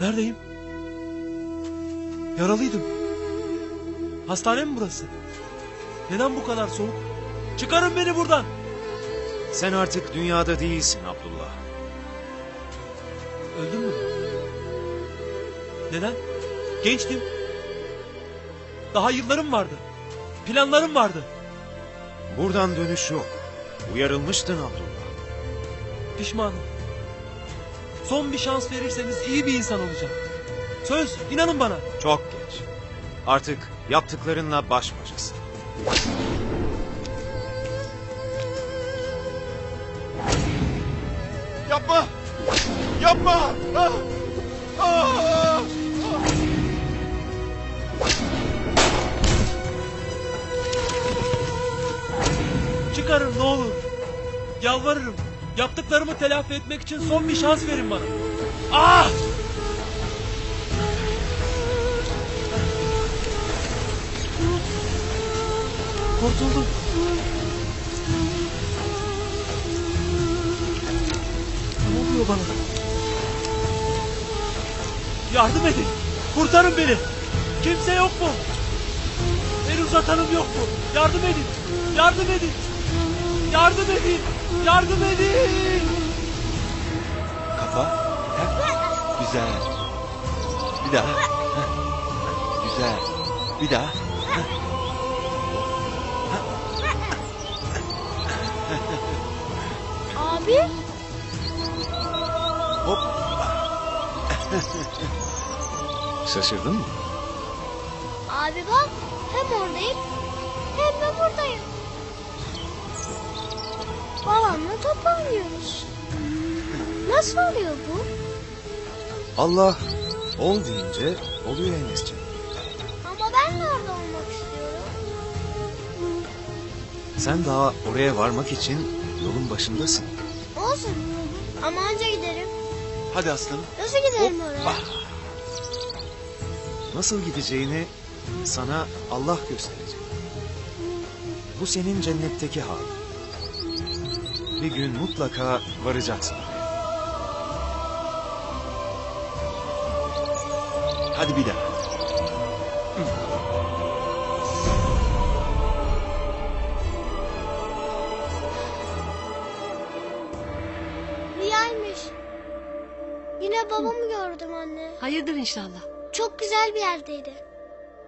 Neredeyim? Yaralıydım. Hastane mi burası? Neden bu kadar soğuk? Çıkarın beni buradan. Sen artık dünyada değilsin Abdullah. Öldüm mü? Neden? Gençtim. Daha yıllarım vardı. Planlarım vardı. Buradan dönüş yok. Uyarılmıştın Abdullah. Pişmanım. Son bir şans verirseniz iyi bir insan olacağım. Söz, inanın bana. Çok geç. Artık yaptıklarınla baş başasın. Yapma! Yapma! Ah! Ah! Çıkarın ne olur. Yalvarırım. Yaptıklarımı telafi etmek için son bir şans verin bana. Ah! Kurtuldum. Ne oluyor bana? Yardım edin. Kurtarın beni. Kimse yok mu? El uzatanım yok mu? Yardım edin. Yardım edin. Yardım edin. Yardım edin. Kafa. Heh. Güzel. Bir daha. Heh. Güzel. Bir daha. Abi? Hop. Şaşırdın mı? Abi bak hem oradayım hem de buradayım. Babamla top oynuyoruz. Nasıl oluyor bu? Allah ol deyince oluyor Enes'ciğim. Ama ben de orada olmak istiyorum. Sen daha oraya varmak için yolun başındasın. Olsun. Ama önce giderim. Hadi aslanım. Nasıl giderim oraya? Nasıl gideceğini sana Allah gösterecek. Bu senin cennetteki halin. Bir gün mutlaka varacaksın. Hadi bir daha. Rüyaymış. Yine babamı gördüm anne. Hayırdır inşallah. Çok güzel bir yerdeydi.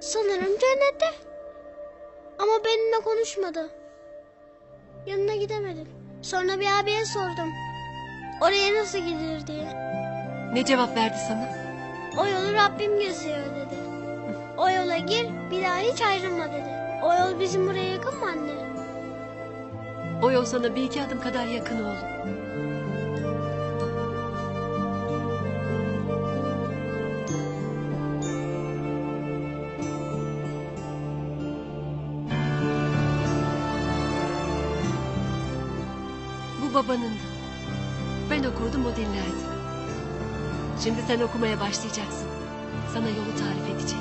Sanırım cennette. Ama benimle konuşmadı. Yanına gidemedim. Sonra bir abiye sordum. Oraya nasıl gidilir diye. Ne cevap verdi sana? O yolu Rabbim gösteriyor dedi. O yola gir bir daha hiç ayrılma dedi. O yol bizim buraya yakın mı anne? O yol sana bir iki adım kadar yakın oğlum. Bu babanın. Ben okurdum o dinlerdi. Şimdi sen okumaya başlayacaksın. Sana yolu tarif edecek.